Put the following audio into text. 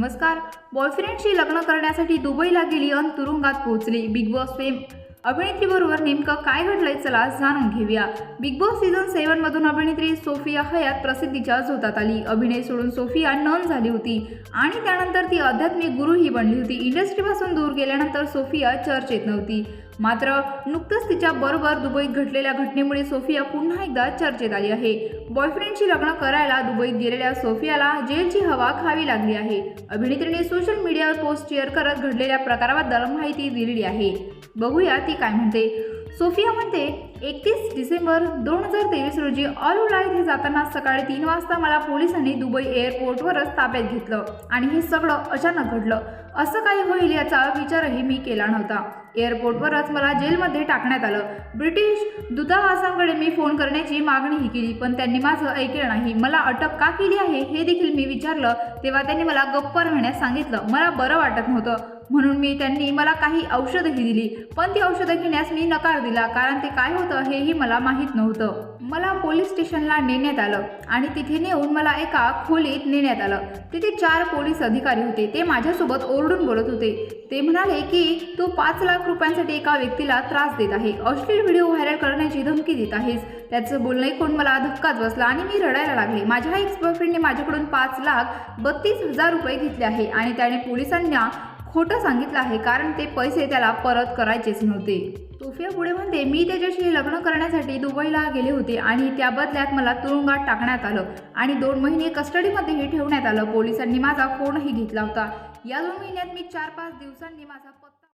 नमस्कार. बॉयफ्रेंडशी लग्न करण्यासाठी दुबईला गेली अन तुरुंगात पोहोचली. बिग बॉस फेम अभिनेत्रीबरोबर नेमकं काय घडलंय चला जाणून घेऊया. बिग बॉस सीझन सेव्हन मधून अभिनेत्री सोफिया हयात प्रसिद्धीच्या झोतात आली. अभिनय सोडून सोफिया नन झाली होती. आणि त्यानंतर ती आध्यात्मिक गुरुही बनली होती. इंडस्ट्रीपासून दूर गेल्यानंतर सोफिया चर्चेत नव्हती. मात्र नुकतंच तिच्या बरोबर दुबईत घडलेल्या घटनेमुळे सोफिया पुन्हा एकदा चर्चेत आली आहे. बॉयफ्रेंडशी लग्न करायला दुबईत गेलेल्या सोफियाला जेलची हवा खावी लागली आहे. अभिनेत्रीने सोशल मीडियावर पोस्ट शेअर करत घडलेल्या प्रकाराबद्दल माहिती दिलेली आहे. बघूया ती काय म्हणते. सोफिया म्हणते एकतीस डिसेंबर दोन हजार तेवीस रोजी ऑल उला येथे जाताना सकाळी तीन वाजता मला पोलिसांनी दुबई एअरपोर्टवरच ताब्यात घेतलं आणि हे सगळं अचानक घडलं. असं काही होईल याचा विचारही मी केला नव्हता. एअरपोर्टवरच मला जेलमध्ये टाकण्यात आलं. ब्रिटिश दूतावासांकडे मी फोन करण्याची मागणीही केली पण त्यांनी माझं ऐकलं नाही. मला अटक का केली आहे हे देखील मी विचारलं तेव्हा त्यांनी मला गप्प राहण्यास सांगितलं. मला बरं वाटत नव्हतं. म्हणून मी त्यांनी मला काही औषधही दिली. पण ती औषधं घेण्यास मी नकार दिला कारण ते काय होतं हेही मला माहीत नव्हतं. मला पोलीस स्टेशनला नेण्यात आलं आणि तिथे नेऊन मला एका खोलीत नेण्यात आलं. तिथे चार पोलीस अधिकारी होते. ते माझ्यासोबत ओरडून बोलत होते. ते म्हणाले की तू पाच लाख रुपयांसाठी एका व्यक्तीला त्रास देत आहे. अश्लील व्हिडिओ व्हायरल करण्याची धमकी देत आहेस. त्याचं बोलणं ऐकून मला धक्काच बसला आणि मी रडायला लागले. माझ्या एक्स बॉयफ्रेंडने माझ्याकडून पाच लाख बत्तीस हजार रुपये घेतले आहे आणि त्याने पोलिसांना खोटं सांगितलं आहे कारण ते पैसे त्याला परत करायचेच नव्हते. सोफिया पुढे म्हणते मी त्याच्याशी लग्न करण्यासाठी दुबईला गेले होते आणि त्या बदल्यात मला तुरुंगात टाकण्यात आलं आणि दोन महिने कस्टडीमध्येही ठेवण्यात आलं. पोलिसांनी माझा फोनही घेतला होता. या दोन महिन्यात मी चार पाच दिवसांनी माझा